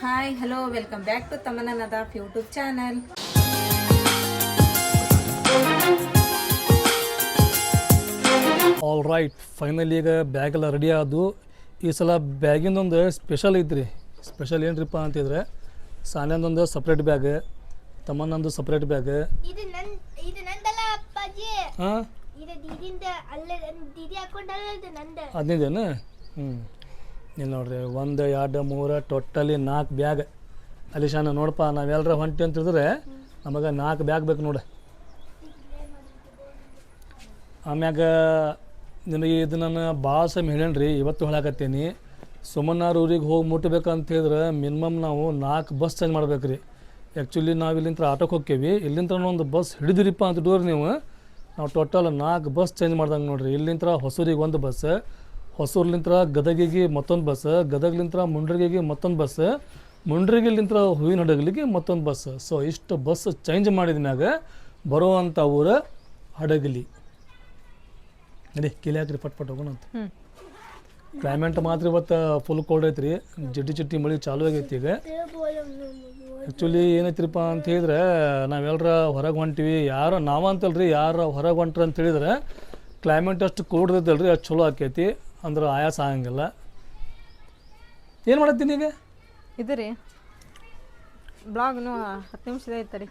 Hi hello welcome back to Tamanna Nadaf YouTube channel all right final ಈಗ bag ಎಲ್ಲ ready ಆದವು ಈ ಸಲ ಬ್ಯಾಗಿಂದೊಂದು ಸ್ಪೆಷಲ್ ಐತ್ರಿ. ಸ್ಪೆಷಲ್ ಏನ್ರಿಪ್ಪ ಅಂತಿದ್ರೆ ಸಾನ್ಯಂದೊಂದು ಸಪ್ರೇಟ್ ಬ್ಯಾಗ್ ತಮ್ಮನ್ನೊಂದು ಸಪ್ರೇಟ್ ಬ್ಯಾಗ್ ಇದು ನನ್ ಇದು ನಂದಲ್ಲ ಅಪ್ಪಾಜಿ. ಹಾಂ? ಇದು ದೀದಿಂದ ಅಲ್ಲೇ ನನ್ ಹಾಕೊಂಡಲ್ಲ ಇದು ನಂದ. ಹದಿನೈದೇನು ಹ್ಞೂ ಇಲ್ಲಿ ನೋಡ್ರಿ, ಒಂದು, ಎರಡು, ಮೂರು, ಟೋಟಲಿ ನಾಲ್ಕು ಬ್ಯಾಗ್. ಅಲಿಶಾನ ಶಾನ ನೋಡಪ್ಪ ನಾವೆಲ್ಲರ ಹೊಂಟಿ ಅಂತ ಹೇಳಿದ್ರೆ ನಮಗೆ ನಾಲ್ಕು ಬ್ಯಾಗ್ ಬೇಕು ನೋಡಿ. ಆಮ್ಯಾಗ ನಿನಗೆ ಇದು ನಾನು ಭಾಳ ಸಮಯ ರೀ ಇವತ್ತು ಹೇಳಕತ್ತೀನಿ. ಸುಮನ್ನಾರ್ ಊರಿಗೆ ಹೋಗಿ ಮುಟ್ಟಬೇಕಂತ ಹೇಳಿದ್ರೆ ಮಿನಿಮಮ್ ನಾವು ನಾಲ್ಕು ಬಸ್ ಚೇಂಜ್ ಮಾಡ್ಬೇಕು ರೀ ಆ್ಯಕ್ಚುಲಿ ನಾವು ಇಲ್ಲಿಂದ ಆಟೋಕ್ಕೆ ಹೋಗ್ತೀವಿ ಇಲ್ಲಿಂದ ಒಂದು ಬಸ್ ಹಿಡಿದಿರಿಪ್ಪ ಅಂತ ಡೋರ್ ನೀವು. ನಾವು ಟೋಟಲ್ ನಾಲ್ಕು ಬಸ್ ಚೇಂಜ್ ಮಾಡ್ದಂಗೆ ನೋಡಿರಿ. ಇಲ್ಲಿಂದ ಹೊಸೂರಿಗೆ ಒಂದು ಬಸ್. ಹೊಸೂರ್ಲಿಂತ್ರ ಗದಗಿಗೆ ಮತ್ತೊಂದು ಬಸ್ ಗದಗ್ಲಿಂತ್ರ ಮುಂಡ್ರಿಗೆಗೆ ಮತ್ತೊಂದು ಬಸ್ ಮುಂಡ್ರಿಗಿಲಿಂತ್ರ ಹೂವಿನ ಹಡಗಲಿಗೆ ಮತ್ತೊಂದು ಬಸ್. ಸೊ ಇಷ್ಟು ಬಸ್ ಚೇಂಜ್ ಮಾಡಿದ ಮ್ಯಾಗ ಬರುವಂಥ ಊರ ಹಡಗಲಿ. ಅದೇ ಕಿಲೆ ಹಾಕ್ರಿ ಪಟ್ ಪಟ್ ಹೋಗೋಣ ಅಂತ ಕ್ಲೈಮೇಟ್ ಮಾತ್ರ ಇವತ್ತು ಫುಲ್ ಕೋಲ್ಡ್ ಐತ್ರಿ. ಜಿಡ್ಡಿ ಚಿಟ್ಟಿ ಮಳೆ ಚಾಲು ಆಗೈತಿ ಈಗ. ಆ್ಯಕ್ಚುಲಿ ಏನೈತ್ರಿಪ್ಪ ಅಂತ ಹೇಳಿದ್ರೆ ನಾವೆಲ್ಲರ ಹೊರಗೆ ಹೊಂಟಿವಿ. ಯಾರು ನಾವಂತಲ್ರಿ ಯಾರು ಹೊರಗೆ ಹೊಂಟ್ರಿ ಅಂತ ಹೇಳಿದ್ರೆ ಕ್ಲೈಮೇಟ್ ಅಷ್ಟು ಕೋಲ್ಡ್ ಇದ್ದಲ್ರಿ ಅಷ್ಟು ಚಲೋ ಆಕೈತಿ. ಅಂದ್ರೆ ಆಯಾಸ ಆಗಂಗಿಲ್ಲ. ಏನು ಮಾಡತ್ತೀನಿ ಈಗ ಇದು ರೀ. ಬ್ಲಾಗ್ನು ಹತ್ತು ನಿಮಿಷದ ಐತೆ ರೀ.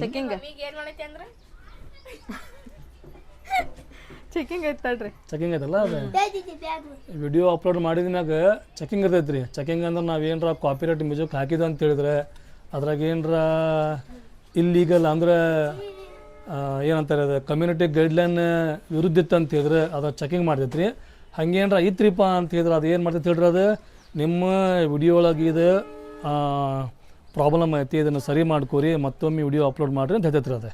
ಚೆಕಿಂಗ್ ಏನ್ ಮಾಡೈತಿ ಅಂದ್ರ? ಚೆಕಿಂಗ್ ಐತಲ್ರಿ ತಡ್ರಿ. ಚೆಕಿಂಗ್ ಐತಲ್ಲ ಅದು? ವಿಡಿಯೋ ಅಪ್ಲೋಡ್ ಮಾಡಿದ ಮ್ಯಾಗ ಚೆಕಿಂಗ್ ಇರ್ತೈತೆ ರೀ ಚೆಕಿಂಗ್ ಅಂದ್ರೆ ನಾವು ಏನರ ಕಾಪಿರೈಟ್ ಮ್ಯೂಸಿಕ್ ಹಾಕಿದ ಅಂತ ಹೇಳಿದ್ರೆ ಅದ್ರಾಗ ಏನರ ಇಲ್ಲೀಗಲ್ ಅಂದ್ರೆ ಏನಂತಾರೆ ಅದು ಕಮ್ಯುನಿಟಿ ಗೈಡ್ಲೈನ್ ವಿರುದ್ಧ ಇತ್ತು ಅಂತ ಹೇಳಿದ್ರೆ ಅದು ಚೆಕಿಂಗ್ ಮಾಡ್ತೈತೆ ರೀ ಹಂಗೇನ್ರ ಐತ್ರಿಪ್ಪ ಅಂತ ಹೇಳಿದ್ರೆ ಅದು ಏನು ಮಾಡ್ತೈತೆ ಹೇಳ್ರಿ ಅದು? ನಿಮ್ಮ ವಿಡಿಯೋ ಒಳಗೆ ಇದು ಪ್ರಾಬ್ಲಮ್ ಐತಿ, ಇದನ್ನು ಸರಿ ಮಾಡ್ಕೋರಿ, ಮತ್ತೊಮ್ಮೆ ವಿಡಿಯೋ ಅಪ್ಲೋಡ್ ಮಾಡಿರಿ ಅಂತ ಹೇಳ್ತೈತ್ರಿ ಅದು.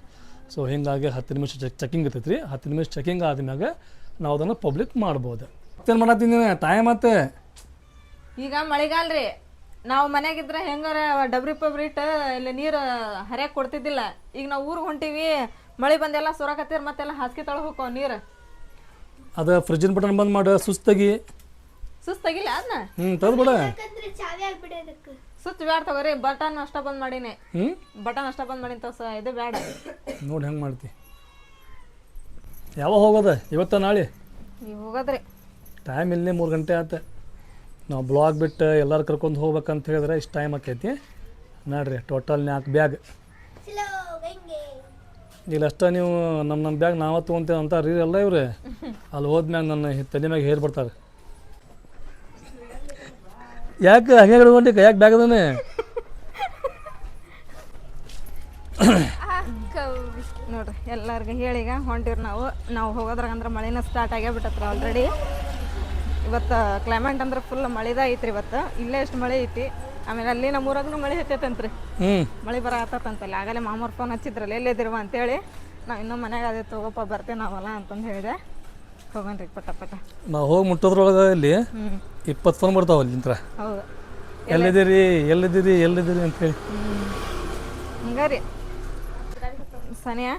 ಸೊ ಹಿಂಗಾಗಿ ಹತ್ತು ನಿಮಿಷ ಚೆಕಿಂಗ್ ಇರ್ತೈತ್ರಿ. ಹತ್ತು ನಿಮಿಷ ಚೆಕಿಂಗ್ ಆದ್ಮ್ಯಾಗ ನಾವು ಅದನ್ನು ಪಬ್ಲಿಕ್ ಮಾಡ್ಬೋದು. ಏನು ಮಾಡತ್ತೀನಿ ಟೈಮ್ ಮತ್ತೆ ಈಗ ಮಳೆಗಾಲ ರೀ. ನಾವು ಮನ್ಯಾಗಿದ್ರೆ ಹೆಂಗಾರ ಡಬ್ರಿ ಪಬ್ರಿ ಇಟ್ಟು ಇಲ್ಲಿ ನೀರು ಹರಿಯಕ್ಕೆ ಕೊಡ್ತಿದ್ದಿಲ್ಲ. ಈಗ ನಾವು ಊರಿಗೆ ಹೊಂಟಿವಿ. ಮಳೆ ಬಂದೆಲ್ಲ ಸುರಕತ್ತೀರ ಮತ್ತೆಲ್ಲ ಹಾಸಿಗೆ ತಳ ನೀರು. ಅದು ಫ್ರಿಜ್ಜಿನ ಬಟನ್ ಬಂದ್ ಮಾಡ ಸುಸ್ತಾಗಿ ಸುಸ್ತಾಗಿಲ್ಲ ಅದನ್ನ ಹ್ಞೂ ತದ್ ಬಿಡ. ಸುತ್ತ ಬ್ಯಾಡ ತಗೋರಿ ಬಟನ್ ಅಷ್ಟ ಬಂದ್ ಮಾಡೀನಿ. ಹ್ಞೂ ಬಟನ್ ಅಷ್ಟ ಬಂದ್ ಮಾಡಿನಿ ತೋಸ ಇದು ಬೇಡ ನೋಡಿ ಹೆಂಗ್ ಮಾಡ್ತಿ. ಯಾವಾಗ ಹೋಗೋದ? ಇವತ್ತ ನಾಳೆ? ನೀವು ಹೋಗೋದ್ರಿ. ಟೈಮ್ ಇಲ್ಲೇ ಮೂರು ಗಂಟೆ ಆತ. ನಾವು ಬ್ಲಾಗ್ ಬಿಟ್ಟು ಎಲ್ಲರೂ ಕರ್ಕೊಂಡು ಹೋಗ್ಬೇಕಂತ ಹೇಳಿದ್ರೆ ಇಷ್ಟು ಟೈಮ್ ಆಕೈತಿ. ನೋಡ್ರಿ ಟೋಟಲ್ ನಾಲ್ಕು ಬ್ಯಾಗ್ ಇಲ್ಲಿ ಅಷ್ಟೇ ನೀವು ನಮ್ಮ ನಮ್ಮ ಬ್ಯಾಗ್ ನಾವ ತೊಗೊಂತೇವೆ ಅಂತ ರೀ ಎಲ್ಲ ಇವ್ರೆ? ಅಲ್ಲಿ ಹೋದ್ಮ್ಯಾಗ ನನ್ನ ತಲೆ ಮ್ಯಾಗ ಹೇರ್ ಬರ್ತಾರೆ. ಯಾಕೆ ಹಂಗೆ ಹಿಡ್ಕೊಂಡು ಯಾಕೆ ಬ್ಯಾಗ್ ಅದಾನೆ? ನೋಡ್ರಿ, ಎಲ್ಲರಿಗೂ ಹೇಳೀಗ ಹೊಂಟಿವ್ರಿ ನಾವು. ನಾವು ಹೋಗೋದ್ರಾಗ ಅಂದ್ರೆ ಮಳೆನ ಸ್ಟಾರ್ಟ್ ಆಗೇ ಬಿಟ್ಟತ್ರಿ ಆಲ್ರೆಡಿ ಇವತ್ತು ಕ್ಲೈಮೇಟ್ ಅಂದ್ರೆ ಫುಲ್ ಮಳೆದ ಐತ್ರಿ ಇವತ್ತು. ಇಲ್ಲೇ ಎಷ್ಟು ಮಳೆ ಐತಿ. ಆಮೇಲೆ ಅಲ್ಲಿ ನಮ್ಮ ಊರಾಗೂ ಮಳೆ ಹತ್ತೈತಂತ್ರಿ. ಹ್ಞೂ ಮಳೆ ಬರ ಆತಂತಲ್ಲ ಆಗಲೇ ಮಾಮೂರ್ ಫೋನ್ ಹಚ್ಚಿದ್ರಲ್ಲ ಎಲ್ಲಿದ್ದಿರುವ ಅಂತೇಳಿ. ನಾವು ಇನ್ನೂ ಮನೆಗೆ ಅದೇ ತಗೋಪ್ಪ ಬರ್ತೇವೆ ನಾವಲ್ಲ ಅಂತಂದು ಹೇಳಿದೆ. ಹೋಗನ್ರಿ ಪಟ ಪಟ. ನಾವು ಹೋಗಿ ಮುಟ್ಟೋದ್ರೊಳಗೆ ಇಲ್ಲಿ ಇಪ್ಪತ್ತು ಫೋನ್ ಬರ್ತಾವ ಅಲ್ಲಿಂತ್ರ. ಹೌದು. ಎಲ್ಲಿದ್ದೀರಿ ಎಲ್ಲಿದ್ದೀರಿ ಎಲ್ಲಿದ್ದೀರಿ ಅಂತೇಳಿ. ಹಂಗಾರಿ. ಸನಿಯಾ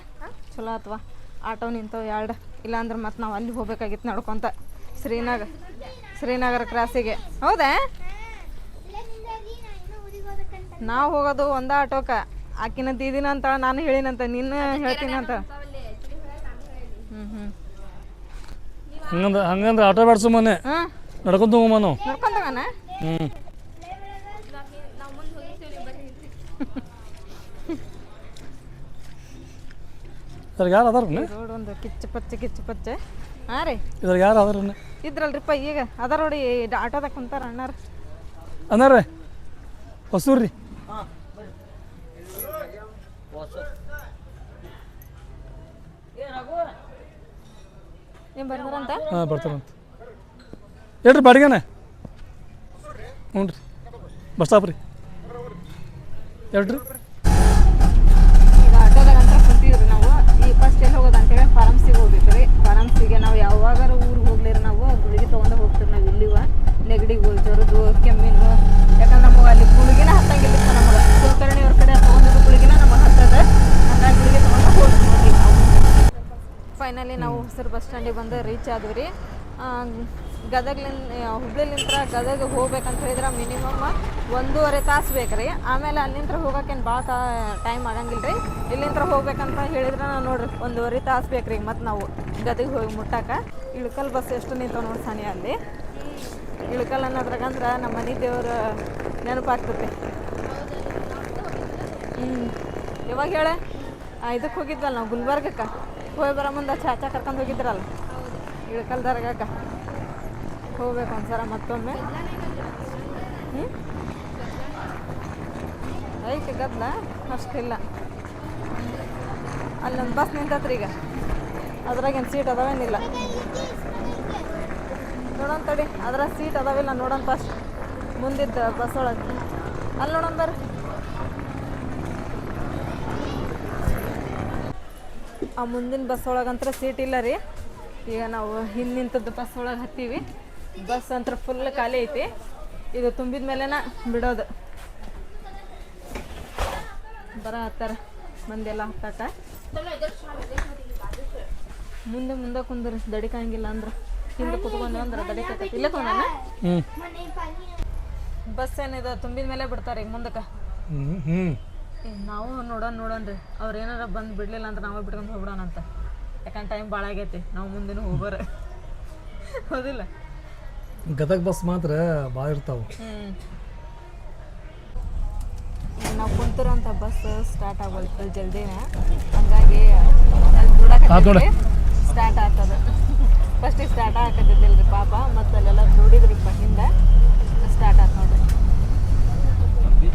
ಚಲೋ ಅಥವಾ ಆಟೋ ನಿಂತವು ಎರಡು ಇಲ್ಲಾಂದ್ರೆ ಮತ್ತೆ ನಾವು ಅಲ್ಲಿ ಹೋಗ್ಬೇಕಾಗಿತ್ತು ನಡ್ಕೊಂತ. ಶ್ರೀನಗರ್ ಶ್ರೀನಗರ ಕ್ರಾಸಿಗೆ ಹೌದಾ ಇಲ್ಲದಿಂದಾಗಿ ನಾ ಇನ್ನೂ ಊರಿಗೆ ಹೋಗ್ಬೇಕಂತ ನಾವು ಹೋಗೋದು ಒಂದ ಆಟೋಕ. ಆಕಿನ ದೀದಿನ ಅಂತ ನಾನು ಹೇಳಿನಂತ ನಿನ್ನ ಹ್ಞೂ ಹ್ಞೂ ಹಂಗಂದ್ರೆ ಹಂಗಂದ್ರೆ ಆಟೋ ಬಾಡ್ಸು ಮನೆ. ಹಾಂ. ನಡ್ಕೊಂತ ಹೋಗಮ್ಮ ನಾವು ನೋಡ್ಕೊಂತವನ ಹ್ಞೂ ಇದ್ರಾಗ ಯಾರು ಅದಾರ ರೋಡ್ ಒಂದು ಕಿಚ್ಚ ಪಚ್ಚೆ ಕಿಚ್ಚ ಪಚ್ಚೆ. ಹಾಂ ರೀ. ಇದ್ರಾಗ ಯಾರು ಅದಾರ ಇದ್ರಲ್ರಿಪ್ಪ ಈಗ. ಅದಾರ ನೋಡಿ ಆಟೋದಾಗ ಕುಂತಾರ ಅಣ್ಣಾರ. ಅನ್ನಾರ ಹೊಸೂರು ರೀ ಹಾಂ ಬರ್ತಾರಂತ? ಹೇಳ್ರಿ ಬಾಡಿಗೆನ? ಹ್ಞೂ ರೀ. ಬಸ್ ಸ್ಟಾಪ್ ರೀ ಹೇಳ್ರಿ ಈಗ ಆಟೋದಾಗ ಅಂತ ರೀ ನಾವು. ಈ ಫಸ್ಟ್ ಎಲ್ಲಿ ಹೋಗೋದು ಅಂತೇಳಿ ಫಾರಮ್ಸಿಗೆ ಹೋಗ್ಬೇಕು ರೀ. ಫಾರಮ್ಸಿಗೆ ನಾವು ಯಾವಾಗಾರ ಊರಿಗೆ ಹೋಗ್ಲಿರಿ ನಾವು. ಗುಳಿಗೆ ತೊಗೊಂಡು ಹೋಗ್ತೀವಿ ನಾವು ಇಲ್ಲಿವ. ನೆಗಡಿಗೆ ಜ್ವರದ್ದು ಕೆಮ್ಮಿನ ಯಾಕಂದ್ರೆ ನಮಗೆ ಅಲ್ಲಿ ಗುಳಿಗಿನ ಹತ್ತಂಗಿಲ್ಲ ನಮಗೆ ಕುಲಕರ್ಣಿ ಅವ್ರ ಕಡೆ ತೊಗೊಂಡಿದ್ದು ಗುಳಿಗಿನ ನಮಗೆ ಹತ್ತದ ಹಂಗಾಗಿ ಗುಳಿಗೆ ತೊಗೊಂಡು ಹೋಗ್ತೀವಿ ಫೈನಲಿ ನಾವು ಹೊಸರು ಬಸ್ ಸ್ಟ್ಯಾಂಡಿಗೆ ಬಂದು ರೀಚ್ ಆದ್ವಿ. ರೀ ಗದಗ್ಲಿಂದ ಹುಬ್ಳಿಲಿಂತ್ರ ಗದಗ ಹೋಗ್ಬೇಕಂತ ಹೇಳಿದ್ರೆ ಮಿನಿಮಮ್ ಒಂದೂವರೆ ತಾಸು ಬೇಕು ರೀ. ಆಮೇಲೆ ಅಲ್ಲಿಂತ್ರ ಹೋಗಕ್ಕೇನು ಭಾಳ ತಾ ಟೈಮ್ ಆಗಂಗಿಲ್ಲ ರೀ ಇಲ್ಲಿಂದ ಹೋಗ್ಬೇಕಂತ ಹೇಳಿದ್ರೆ ನಾವು ನೋಡ್ರಿ ಒಂದೂವರೆ ತಾಸು ಬೇಕು ರೀ ಮತ್ತು ನಾವು ಗದಗ ಹೋಗಿ ಮುಟ್ಟಕ್ಕೆ ಇಳ್ಕಲ್ ಬಸ್ ಎಷ್ಟು ನಿಂತಾವ ನೋಡಿ ಸಾನಿ ಅಲ್ಲಿ. ಇಳ್ಕಲ್ ಅನ್ನೋದ್ರಾಗಂದ್ರೆ ನಮ್ಮ ಮನೆ ದೇವ್ರ ನೆನಪಾಗ್ತದೆ. ಹ್ಞೂ ಯಾವಾಗ ಹೇಳ ಇದಕ್ಕೆ ಹೋಗಿದ್ವಲ್ಲ ನಾವು ಗುಲ್ಬರ್ಗಕ್ಕೆ? ಹೋಗಿ ಬರೋ ಮುಂದೆ ಚಾಚಾ ಕರ್ಕೊಂಡು ಹೋಗಿದ್ರಲ್ಲ? ಇಳ್ಕಲ್ ದರ್ಗಕ್ಕೆ ಹೋಗ್ಬೇಕು ಒಂದ್ಸಲ ಮತ್ತೊಮ್ಮೆ. ಹ್ಞೂ ಐತಿ ಗದ್ಲ ಅಷ್ಟಿಲ್ಲ ಅಲ್ಲೊಂದು ಬಸ್ ನಿಂತತ್ರಿ ಈಗ ಅದ್ರಾಗೇನು ಸೀಟ್ ಅದಾವೇನಿಲ್ಲ. ನೋಡೋಣ ತಡಿ. ಅದರ ಸೀಟ್ ಅದಾವಿಲ್ಲ ನೋಡೋಣ ಫಸ್ಟ್ ಮುಂದಿದ್ದ ಬಸ್ ಒಳಗೆ. ಅಲ್ಲಿ ನೋಡೋಣ ಬರ್ರಿ. ಆ ಮುಂದಿನ ಬಸ್ ಒಳಗಂತ್ರ ಸೀಟ್ ಇಲ್ಲ ರೀ. ಈಗ ನಾವು ಹಿಂದೆ ನಿಂತದ್ದು ಬಸ್ ಒಳಗೆ ಹತ್ತೀವಿ. ಬಸ್ ಅಂತ್ರ ಫುಲ್ ಖಾಲಿ ಐತಿ. ಇದು ತುಂಬಿದ ಮೇಲೆನ ಬಿಡೋದು. ಬರ ಹತ್ತಾರ. ಮಂದೆಲ್ಲ ಹತ್ತಾಟ. ಮುಂದೆ ಮುಂದೆ ಕುಂದ್ರಿ. ದಡಿಕಂಗಿಲ್ಲ ಅಂದ್ರೆ. ಹಿಂದೆ ಕುತ್ಕೊಂಡು ಅಂದ್ರೆ ದಡಿಕೈತಿ ಇಲ್ಲ ಹ್ಞೂ ಬಸ್ ಏನಿದೆ? ತುಂಬಿದ ಮೇಲೆ ಬಿಡ್ತಾರೆ ಈಗ ಮುಂದಕ್ಕೆ. ಹ್ಞೂ ನಾವು ನೋಡೋಣ ನೋಡೋಣ್ರಿ ಅವ್ರು ಏನಾರ ಬಂದು ಬಿಡ್ಲಿಲ್ಲ ಅಂದ್ರೆ ನಾವೇ ಬಿಟ್ಕೊಂಡು ಹೋಗ್ಬಿಡೋಣ ಅಂತ. ಯಾಕಂದ್ರೆ ಟೈಮ್ ಭಾಳ ಆಗೈತಿ. ನಾವು ಮುಂದಿನ ಹೋಗೋರ. ಹೌದಿಲ್ಲ? ಗದಗ ಬಸ್ ಮಾತ್ರ ಭಾಳ ಇರ್ತಾವೆ. ನಾವು ಕುಂತಿರೋಂಥ ಬಸ್ ಸ್ಟಾರ್ಟ್ ಆಗೋಯ್ತು ಜಲ್ದಿನ. ಹಂಗಾಗಿ. ಸ್ಟಾರ್ಟ್ ಆಗ್ತದ ಫಸ್ಟಿಗೆ ಸ್ಟಾರ್ಟ್ ಹಾಕದಿದ್ದಿಲ್ರಿ ಪಾಪ ಮತ್ತು ಅಲ್ಲೆಲ್ಲ ದುಡಿದ್ರಿಪ್ಪ ಹಿಂದೆ ಸ್ಟಾರ್ಟ್ ಆಗ್ತಾವೆ ನೋಡ್ರಿ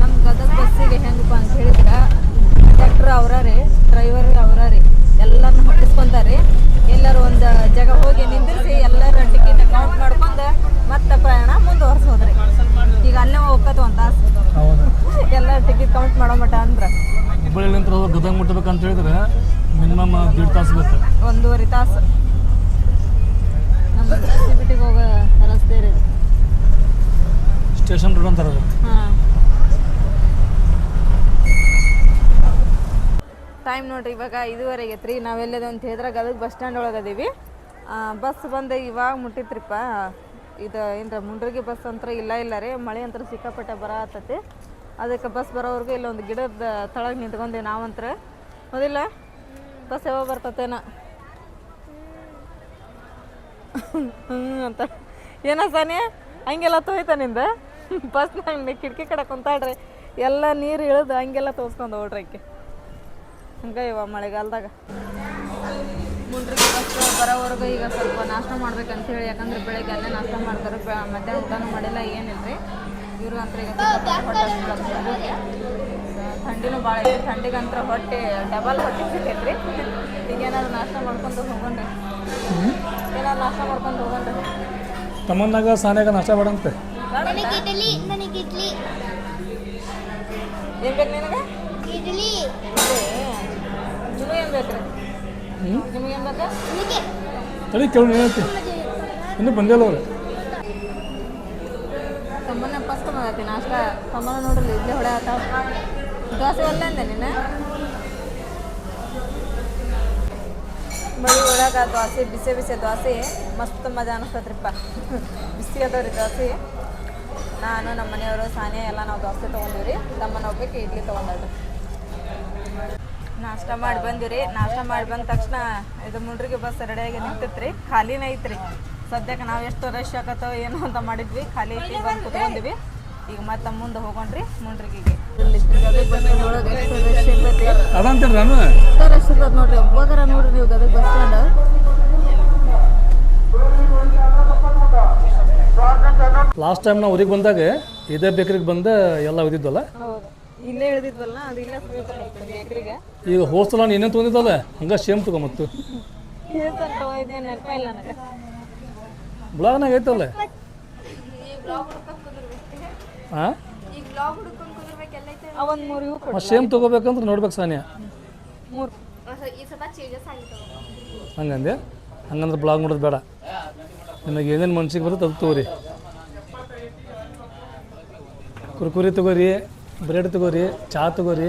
ನಮ್ಮ ಗದಗ ಬಸ್ಸಿಗೆ ಹೆಂಗಪ್ಪ ಅಂತ ಹೇಳಿದ್ರೆ ಕಂಡಕ್ಟ್ರ್ ಅವರ ರೀ ಡ್ರೈವರ್ ಅವರ ರೀ ಎಲ್ಲರನ್ನ ಹೊಟ್ಟಿಸ್ಕೊಂತಾರೆ ಎಲ್ಲರೂ ಒಂದು ಜಾಗ ಹೋಗಿ ನಿಂದಿರಿಸಿ ಎಲ್ಲರ ಟಿಕೆಟ್ ಕೌಂಟ್ ಮಾಡ್ಕೊಂಡು ಮತ್ತೆ ಪ್ರಯಾಣ ಮುಂದುವರ್ಸೋದ್ರಿ ಈಗ ಅಲ್ಲೇ ಹೋಗ್ಕತ್ತು ಒಂದು ತಾಸು ಹೌದು ಎಲ್ಲ ಟಿಕೆಟ್ ಕೌಂಟ್ ಮಾಡೋ ಮಟ ಅಂದ್ರೆ ಹುಬ್ಬಳ್ಳಿಲಿಂತ್ರ ಹೋಗಿ ಗದಗ ಮುಟ್ಟಬೇಕಂತ ಹೇಳಿದ್ರೆ ಮಿನಿಮಮ್ ದೀಡ್ ತಾಸು ಬೇಕು ಒಂದೂವರೆ ತಾಸು ನಮ್ಮ ಬಿಟ್ಟಿಗೆ ಹೋಗೋ ರಸ್ತೆ ರೀ ಇದು. ಸ್ಟೇಷನ್ ರೋಡ್ ಅಂತಾರೆ ಅದು ಹಾಂ ಟೈಮ್ ನೋಡ್ರಿ, ಇವಾಗ ಐದುವರೆಗೆ ಐತ್ರಿ. ನಾವೆಲ್ಲದ ಅಂತ ಹೇಳಿದ್ರೆ ಗದಗ ಬಸ್ ಸ್ಟ್ಯಾಂಡ್ ಒಳಗೆ ಅದೀವಿ. ಬಸ್ ಬಂದು ಇವಾಗ ಮುಟ್ಟಿತ್ರಿಪ್ಪ. ಇದು ಏನ್ರ ಮುಂಡ್ರಿಗೆ ಬಸ್ ಅಂತ ಇಲ್ಲ ಇಲ್ಲ ರೀ. ಮಳೆ ಅಂತ ಸಿಕ್ಕಾಪಟ್ಟೆ ಬರತ್ತತಿ ಅದಕ್ಕೆ ಬಸ್ ಬರೋವರೆಗೂ ಇಲ್ಲೊಂದು ಗಿಡದ ತಳಗ ನಿಂತ್ಕೊಂಡೆ ನಾವಂತ್ರ ಹೌದಿಲ್ಲ? ಬಸ್ ಯಾವಾಗ ಬರ್ತತೇನ? ಹ್ಞೂ ಅಂತ. ಏನ ಸಾನಿ? ಹಂಗೆಲ್ಲ ತೋಯ್ತ ನಿಂದ? ಬಸ್ ನಂಗೆ ಕಿಟಕಿ ಕಡೆ ಕುಂತಾಡ್ರಿ. ಎಲ್ಲ ನೀರು ಇಳಿದು ಹಂಗೆಲ್ಲ ತೋರಿಸ್ಕೊಂಡು ಆಕೆ. ಹಂಗೆ ಇವ ಮಳೆಗಾಲದಾಗ. ಮುಂಡ್ರಿಗೆ ಬಸ್ ಬರೋವರೆಗೂ ಈಗ ಸ್ವಲ್ಪ ನಾಷ್ಟ ಮಾಡ್ಬೇಕಂತ ಹೇಳಿ ಯಾಕಂದ್ರೆ ಬೆಳಗ್ಗೆ ಅಲ್ಲೇ ನಾಷ್ಟ ಮಾಡ್ತಾರೆ ಮತ್ತೆ ಮಧ್ಯಾಹ್ನ ಊಟನೂ ಮಾಡಿಲ್ಲ ಏನಿಲ್ಲ ರೀ ಇವರು ಅಂತ ಈಗ ಥಂಡಿನೂ ಭಾಳ ಐತಿ ಥಂಡಿಗಂತ್ರ ಹೊಟ್ಟೆ ಡಬಲ್ ಹೊಟ್ಟೆ ಸಿಕ್ಕೈತ್ರಿ ಈಗ ಏನಾದ್ರು ನಾಷ್ಟ ಮಾಡ್ಕೊಂಡು ಹೋಗೋಣ್ರಿ. ಏನಾದ್ರು ನಾಷ್ಟ ಮಾಡ್ಕೊಂಡು ಹೋಗೋಣ ತಮ್ಮನಾಗ ಸಾನ್ಯಾಗ ನಾಷ್ಟ ಮಾಡಂತೆ? ನನಗೆ ಇಡ್ಲಿ ನನಗೆ ಇಡ್ಲಿ. ಏನ್ ಬೇಕು ನಿನಗೆ? ಇಡ್ಲಿ. ಹ್ಞೂ ತಡಿ ಕೇಳಿ ಹೇಳ್ತಿ. ಇನ್ನೂ ಬಂದಿಲ್ಲ ಅವ್ರು. ತಮ್ಮನ್ನ ಫಸ್ಟ್ ಮಾಡತ್ತಿ ನಾಷ್ಟ ತಮ್ಮನ ನೋಡ್ರಿ ಇಡ್ಲಿ ಹೊಡೆ ಆತಾವ ದೋಸೆ ಒಲ್ಲೆ ಅಂದೆ ನೀನು ಮಳಿ ಒಳಗೆ ದೋಸೆ ಬಿಸಿ ಬಿಸಿ ದೋಸೆ. ಮಸ್ತ್ ಮಜಾ ಅನಿಸ್ತದ್ರಿಪ್ಪ ಬಿಸಿ ಅದಾವ್ರಿ ದೋಸೆ. ನಾನು ನಮ್ಮ ಮನೆಯವರು ಸಾನೆ ಎಲ್ಲ ನಾವು ದೋಸೆ ತೊಗೊಂಡಿವ್ರಿ. ತಮ್ಮನ ಒಬ್ಬಕ್ಕೆ ಇಡ್ಲಿ ತೊಗೊಂಡ್ರಿ ನಾಷ್ಟ ಮಾಡಿ ಬಂದಿರಿ ನಾಷ್ಟ ಮಾಡಿ ಬಂದ ತಕ್ಷಣ ಇದು ಮುಂಡ್ರಿಗೆ ಬಸ್ ರೆಡಿಯಾಗಿ ನಿಂತೈತ್ರಿ. ಖಾಲಿನೇ ಐತ್ರಿ. ಸದ್ಯಕ್ಕೆ ನಾವು ಎಷ್ಟು ರಶ್ ಆಗತ್ತೋ ಏನೋ ಅಂತ ಮಾಡಿದ್ವಿ. ಖಾಲಿ ಐತಿ ಬಂದು ಕುತ್ಕೊಂಡಿವಿ. ಈಗ ಮತ್ತೆ ಮುಂದೆ ಹೋಗೋಣ್ರಿ ಎಷ್ಟು ರಶ್ ಇರ್ತೈತೆ ನೋಡ್ರಿ ಒಬ್ಬಗರ ನೋಡ್ರಿ ನೀವು Gadag bus stand last time ನಾವು ಊರಿಗೆ ಬಂದಾಗ ಇದೇ ಬೇಕ್ರಿಗೆ ಬಂದ ಎಲ್ಲ ಉದಿದ್ವಲ್ಲ ಹೌದು ಇಲ್ಲೇ ಇಳಿದಿದ್ವಲ್ಲ ಅದು ಇಲ್ಲೇ ಬೇಕ್ರಿಗೆ ಈಗ ನೀನೇ ತೊಗೊಂಡಿದ್ದಲ್ಲ ಹಂಗೆ ಸೇಮ್ ತಗೋ ಮತ್ತು. ಇದೆಯಾ ನೆನಪ ಇಲ್ಲ ನನಗೆ. ಬ್ಲಾಗ್ನಾಗ ಐತಲ್ಲ? ಹಾಂ ಈಗ ಬ್ಲಾಗ್ ಹುಡ್ಕೊಂಡು ಕುಂದಿರ್ಬೇಕೆಲ್ಲ ಐತೆ ಆ ಒಂದು ಮೂರು ಇವು ಕೊಡು ಸೇಮ್ ತಗೋಬೇಕಂದ್ರೆ ನೋಡ್ಬೇಕು ಸಾನಿಯಾ. ಮೂರು. ಹಂಗಂದೆ? ಹಂಗಂದ್ರೆ ಬ್ಲಾಗ್ ನೋಡೋದು ಬೇಡ. ನಿಮಗೆ ಏನೇನು ಮನ್ಸಿಗೆ ಬರುತ್ತೆ ಅದು ತಗೋರಿ. ಕುರ್ಕುರಿ ತಗೋರಿ. ಬ್ರೆಡ್ ತಗೋರಿ ಚಾ ತಗೋರಿ.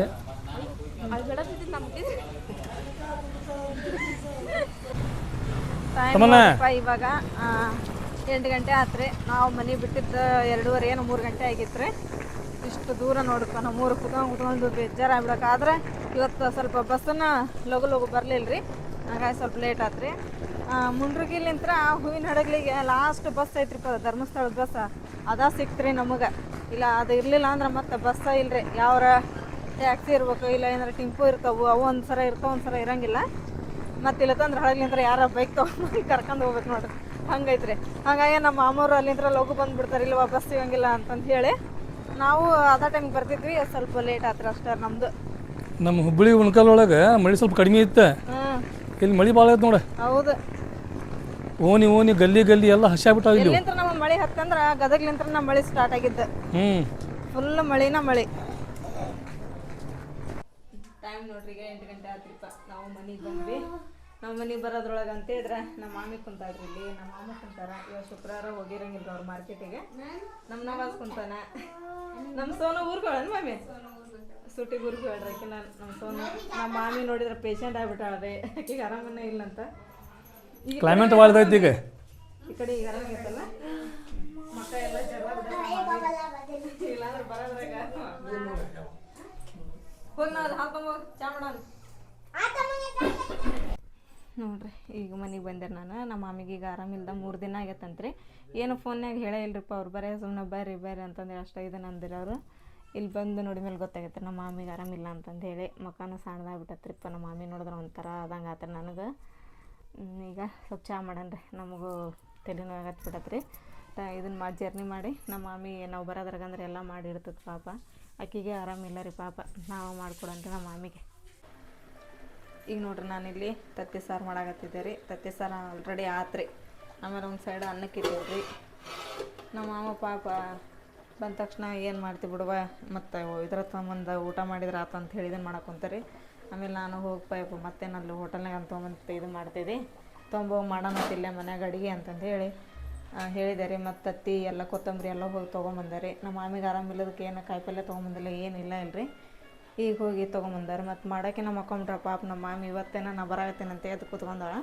ತಮ್ಮಣ್ಣ. ಇವಾಗ ಎಂಟು ಗಂಟೆ ಆತ್ರಿ. ನಾವು ಮನೆ ಬಿಟ್ಟಿದ್ದು ಎರಡೂವರೆ ಏನು ಮೂರು ಗಂಟೆ ಆಗಿತ್ರಿ. ಇಷ್ಟು ದೂರ ನೋಡಪ್ಪ ನಾವು ಮೂರು ಕುತ್ಕೊಂಡು ಕುತ್ಕೊಂಡು ಬೇಜಾರಾಗ್ಬಿಡಕ್ಕಾದ್ರೆ ಇವತ್ತು ಸ್ವಲ್ಪ ಬಸ್ಸನ್ನ ಲಗು ಲಗು ಬರಲಿಲ್ಲ ರೀ ಹಾಗಾಗಿ ಸ್ವಲ್ಪ ಲೇಟ್ ಆತ್ರಿ. ಮುಂಡ್ರಗಿಲಿಂತ್ರ ಹೂವಿನ ಹಡಗ್ಲಿಗೆ ಲಾಸ್ಟ್ ಬಸ್ ಐತ್ರಿಪ್ಪ ಧರ್ಮಸ್ಥಳದ ಬಸ್ ಅದ ಸಿಕ್ತ್ರಿ ನಮಗೆ. ಇಲ್ಲ ಅದು ಇರಲಿಲ್ಲ ಅಂದ್ರೆ ಮತ್ತೆ ಬಸ್ಸ ಇಲ್ರಿ. ಯಾವ್ರ ಟ್ಯಾಕ್ಸಿ ಇರ್ಬೇಕು ಇಲ್ಲ ಏನಾರ ಟಿಂಪು ಇರ್ತಾವು ಅವು ಒಂದು ಸರ ಇರ್ತಾವ ಒಂದು ಸರ ಇರಂಗಿಲ್ಲ ಮತ್ತೆ ಇಲ್ಲತ್ತಂದ್ರೆ ಹಳಗ್ಲಿಂದ್ರೆ ಯಾರ ಬೈಕ್ ತೊಗೊಂಡು ಕರ್ಕೊಂಡು ಹೋಗ್ಬೇಕು ನೋಡ್ರಿ. ಹಂಗೈತ್ರಿ. ಹಾಗಾಗಿ ನಮ್ಮ ಮಾಮೂರು ಅಲ್ಲಿಂದ್ರ ಲಘು ಬಂದ್ಬಿಡ್ತಾರೆ ಇಲ್ವಾ ಬಸ್ ಸಿಗಂಗಿಲ್ಲ ಅಂತಂದು ಹೇಳಿ ನಾವು ಅದ ಟೈಮ್ಗೆ ಬರ್ತಿದ್ವಿ ಸ್ವಲ್ಪ ಲೇಟ್ ಆತ್ರಿ ಅಷ್ಟೇ ನಮ್ದು. ನಮ್ಮ ಹುಬ್ಬಳ್ಳಿ ಉಣ್ಕಲ್ ಒಳಗೆ ಮಳೆ ಸ್ವಲ್ಪ ಕಡಿಮೆ ಇತ್ತು ಇಲ್ಲಿ ಮಳೆ ಭಾಳ ಐತೆ ನೋಡಿ. ಹೌದು. ಓನಿ ಓನಿ ಗಲ್ಲಿ ಗಲ್ಲಿ ಎಲ್ಲ ಹಸಿ ಆಗ್ಬಿಟ್ಟಾವ ಇಲ್ಲಿ. ಇಲ್ಲಿಂತ್ರ ನಮ್ಮ ಮಳೆ ಹತ್ತಂದ್ರ ಗದಗ್ಲಿಂತ್ರ ನಮ್ಮ ಮಳೆ ಸ್ಟಾರ್ಟ್ ಆಗಿದ್ದು. ಹ್ಮ್. ಫುಲ್ ಮಳೆನ ಮಳೆ. ಟೈಮ್ ನೋಡ್ರಿ ಈಗ ಎಂಟು ಗಂಟೆ ಆತ್ರಿಪ್ಪ. ನಾವು ಮನೆಗೆ ಬಂದ್ವಿ. ನಮ್ಮ ಮನೆಗೆ ಬರೋದ್ರೊಳಗೆ ಅಂತ ಹೇಳಿದ್ರೆ ನಮ್ಮ ಮಾಮಿ ಕುಂತಾಳ್ರಿ ಇಲ್ಲಿ. ನಮ್ಮ ಮಾಮ ಕುಂತಾರ. ಇವಾಗ ಶುಕ್ರವಾರ ಹೋಗಿರಂಗಿಲ್ಲ ಅವ್ರ ಮಾರ್ಕೆಟಿಗೆ ನಮ್ಮ ನವಾಜ್ ಕುಂತಾನ. ನಮ್ಮ ಸೋನು ಊರ್ಗಳನ್ ಮಾಮಿ? ಸೂಟಿ ಊರಿಗೆ ಹೇಳ್ರಿ ಆಕೆ ನಾನು. ನಮ್ಮ ಸೋನು. ನಮ್ಮ ಮಾಮಿ ನೋಡಿದ್ರೆ ಪೇಷಂಟ್ ಆಗ್ಬಿಟ್ಟಾಳ್ರಿ. ಆಕೆಗೆ ಆರಾಮನೇ ಇಲ್ಲಂತ. ಕ್ಲೈಮೇಟ್ ವಾಲ್ದೈತಿ ಈಗ. ಈ ಕಡೆ ಈಗ ಮಕ್ಕ ಎಲ್ಲ ನೋಡ್ರಿ ಈಗ ಮನೆಗೆ ಬಂದೆ ನಾನು ನಮ್ಮ ಮಾಮಿಗೆ ಈಗ ಆರಾಮಿಲ್ದ ಮೂರು ದಿನ ಆಗೈತಂತ್ರಿ. ಏನು ಫೋನ್ಯಾಗ ಹೇಳೇ ಇಲ್ರಿಪ್ಪ ಅವ್ರು. ಬರೇ ಸುಮ್ಮನೆ ಬರ್ರಿ ಬರ್ರಿ ಅಂತಂದ್ರೆ ಅಷ್ಟೇ ಇದನ್ನ ಅಂದಿರ ಇಲ್ಲಿ ಬಂದು ನೋಡಿ ಮೇಲೆ ಗೊತ್ತಾಗೈತೆ ನಮ್ಮ ಮಾಮಿಗೆ ಆರಾಮಿಲ್ಲ ಅಂತಂದು ಹೇಳಿ. ಮಕ್ಕನ ಸಣ್ಣದಾಗ್ಬಿಟ್ಟತ್ರಿಪ್ಪ ನಮ್ಮ ಮಾಮಿ ನೋಡಿದ್ರೆ ಒಂಥರ ಆದಂಗೆ ಆತ ನನಗೆ. ಈಗ ಸ್ವಲ್ಪ ಮಾಡೋಣ ರೀ ನಮಗೂ ತಲೆನೋವು ರೀ ಇದನ್ನ ಮಾಡಿ ಜರ್ನಿ ಮಾಡಿ ನಮ್ಮ ಮಾಮಿ ನಾವು ಬರೋದ್ರಾಗಂದ್ರೆ ಎಲ್ಲ ಮಾಡಿರ್ತದೆ ಪಾಪ. ಆಕಿಗೆ ಆರಾಮಿಲ್ಲ ರೀ ಪಾಪ. ನಾವು ಮಾಡ್ಕೊಡಂತೆ ನಮ್ಮ ಮಾಮಿಗೆ. ಈಗ ನೋಡ್ರಿ ನಾನಿಲ್ಲಿ ತತ್ತಿ ಸಾರು ಮಾಡಾಕತ್ತಿದ್ದೆ ರೀ ತತ್ತಿ ಸಾರು ಆಲ್ರೆಡಿ ಆತ್ರಿ. ಆಮೇಲೆ ಒಂದು ಸೈಡ್ ಅನ್ನಕ್ಕೆ ರೀ ನಮ್ಮ ಮಾಮ ಪಾಪ ಬಂದ ತಕ್ಷಣ ಏನು ಮಾಡ್ತೀವಿ ಬಿಡುವ ಮತ್ತು ಇದ್ರ ತಮ್ಮಂದ ಊಟ ಮಾಡಿದ್ರೆ ಆತ ಅಂತ ಹೇಳಿದನ್ ಇದನ್ನು ಮಾಡಾಕೊಂತಾರೆ ಆಮೇಲೆ ನಾನು ಹೋಗಿ ಮತ್ತೆ ಅಲ್ಲಿ ಹೋಟೆಲ್ನಾಗ ಅಂತ ತೊಗೊಂಬಂದು ಇದು ಮಾಡ್ತಿದ್ದೆ. ತೊಗೊಂಬೋಗಿ ಮಾಡೋಣ ಇಲ್ಲೇ ಮನ್ಯಾಗ ಅಡುಗೆ ಅಂತಂದು ಹೇಳಿ ಆ, ಹೇಳಿದೆ ರೀ ಮತ್ತು ತತ್ತಿ ಎಲ್ಲ ಕೊತ್ತಂಬರಿ ಎಲ್ಲ ಹೋಗಿ ತೊಗೊಂಬಂದಾರೆ. ನಮ್ಮ ಮಾಮಿಗೆ ಆರಾಮಿಲ್ಲದಕ್ಕೆ ಏನು ಕಾಯಿಪಲ್ಯ ತೊಗೊಂಬಂದಿಲ್ಲ ಏನಿಲ್ಲ ಇಲ್ರಿ. ಈಗ ಹೋಗಿ ತೊಗೊಂಬಂದಾರೆ. ಮತ್ತು ಮಾಡೋಕೆ ನಮ್ಮ ಮಕ್ಕೊಂಬಿಟ್ರ ಪಾಪ ನಮ್ಮ ಮಾಮಿ ಇವತ್ತೇನ ನಾ ಬರಾಗತ್ತೇನಂತೆ ಅಂತ ಎದ್ದು ಕೂತ್ಕೊಂಡಾಳ.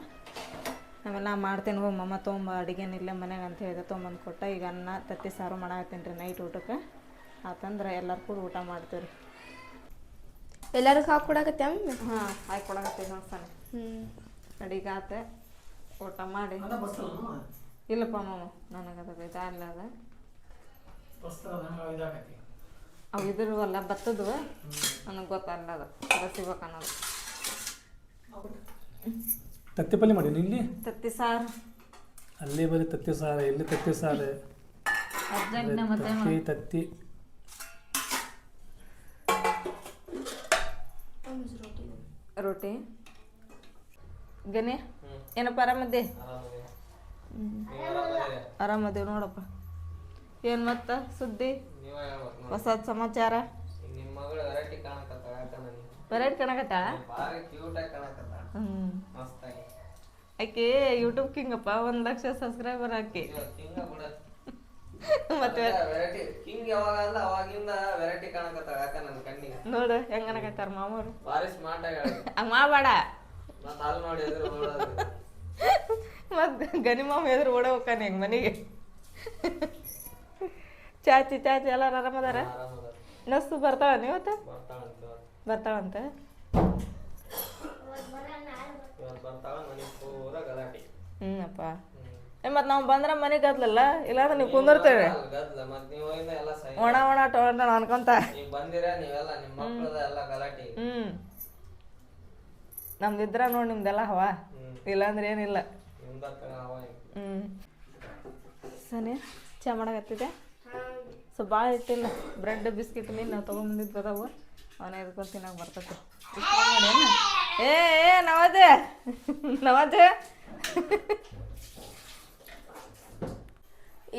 ಆಮೇಲೆ ನಾ ಮಾಡ್ತೇನೆ ಹೋಗಿ ಮಮ್ಮ ತೊಗೊಂಬ ಅಡುಗೆನಿಲ್ಲ ಮನ್ಯಾಗ ಅಂತ ಹೇಳಿದೆ. ತೊಗೊಂಬಂದು ಕೊಟ್ಟ. ಈಗ ಅನ್ನ ತತ್ತಿ ಸಾರು ಮಾಡಾಕತ್ತೀನಿ ರೀ ನೈಟ್ ಊಟಕ್ಕೆ. ಆತಂದ್ರೆ ಎಲ್ಲರೂ ಕೂಡ ಊಟ ಮಾಡ್ತೀವಿ ರೀ ಎಲ್ಲರಿಗೂ ಕೊಡಕತ್ತೆ ಹಾಂ ಹಾಕಿ ಕೊಡಕತ್ತೆ ನೋಡ್ತಾನೆ ಹ್ಞೂ ಅಡಿಗೆ ಆತ ಊಟ ಮಾಡಿ. ಇಲ್ಲಪ್ಪ ಮಾಮ ನನಗದ ಅದು ಇಲ್ಲ ಅದ ಅವು ಇದ್ರವಲ್ಲ ಬತ್ತದು? ನನಗೆ ಗೊತ್ತಲ್ಲ ಅದು. ಬಸಿಬೇಕು ಅನ್ನೋದು. ತತ್ತಿ ಪಲ್ಯ ಮಾಡಿ ಇಲ್ಲಿ? ತತ್ತಿ ಸಾರು. ಅಲ್ಲಿ ಬರೀ ತತ್ತಿ ಸಾರು ಇಲ್ಲಿ ತತ್ತಿ ಸಾರು? ತತ್ತಿ. ರೋಟಿ ಗಣಿ, ಏನಪ್ಪ ಆರಾಮದ್ದೆ ಆರಾಮದೇವ್ ನೋಡಪ್ಪ. ಏನು ಮತ್ತ ಸುದ್ದಿ? ಹೊಸ ಸಮಾಚಾರ? ವೆರೈಟಿ ಮಸ್ತಾಗಿ ಆಕೆ ಯೂಟ್ಯೂಬ್ ಕಿಂಗಪ್ಪ, ಒಂದು ಲಕ್ಷ ಸಬ್ಸ್ಕ್ರೈಬರ್ ಆಕಿ. ಮತ್ತೆ ವೆರೈಟಿ ಹಿಂಗ್ ಯಾವಾಗ ಅಲ್ಲ ಅವಾಗಿಂದ ವೆರೈಟಿ ಕಾಣಕತ್ತಾಳ ಯಾಕ ನನ್ನ ಕಣ್ಣಿಗೆ? ನೋಡು ಹೆಂಗ ಅನ್ನಕತ್ತಾರ ಮಾಮೂರು. ಭಾರಿ ಸ್ಮಾರ್ಟ್ ಆಗಿ ಹಂಗೆ ಮಾಡಬೇಡ ಮತ್ತ ಅಲ್ಲಿ ನೋಡಿ ಎದುರು ನೋಡೋದು ಮತ್ತು ಗನಿ ಮಾಮ ಎದುರು ಓಡ ಹೆಂಗ್ ಮನೆಗೆ? ಚಾಚಿ ಚಾಚಿ ಎಲ್ಲ ಆರಾಮದಾರ? ಆರಾಮದ ನಸ್ತು ಬರ್ತಾವ ನೀವತ್ತ ಬರ್ತಾವಂತ ಹ್ಞೂ ಅಪ್ಪ. ಮತ್ತು ನಾವು ಬಂದ್ರೆ ಮನೆ ಗದ್ಲಲ್ಲ? ಇಲ್ಲಾಂದ್ರೆ ನೀವು ಕುಂದಿರ್ತೇವೆ. ಒಣ ಒಣ ಟೊಂಡ ಅನ್ಕೊಂತ. ನೀವು ಬಂದಿರ ನೀವೆಲ್ಲ ನಿಮ್ಮ ಮಕ್ಕಳದ ಎಲ್ಲ ಗಲಾಟೆ. ಹ್ಞೂ ನಮ್ದಿದ್ರ ನೋಡಿ ನಿಮ್ದೆಲ್ಲ ಹವ. ಇಲ್ಲಾಂದ್ರೆ ಏನಿಲ್ಲ. ಹ್ಞೂ ಸನಿ ಚಾ ಮಾಡಕತ್ತಿದೆ ಸೊ ಭಾಳ ಇಟ್ಟಿಲ್ಲ ಬ್ರೆಡ್ ಬಿಸ್ಕಿಟ್ ಮೀನು ನಾವು ತೊಗೊಂಬಂದಿದ್ದು ಅದಾವು ಅವನೇ ಇದ್ಕೊಂಡು ತಿನ್ನೋಕೆ ಬರ್ತೈತೆ. ಏ ಏ ನವದೆ ನವದೆ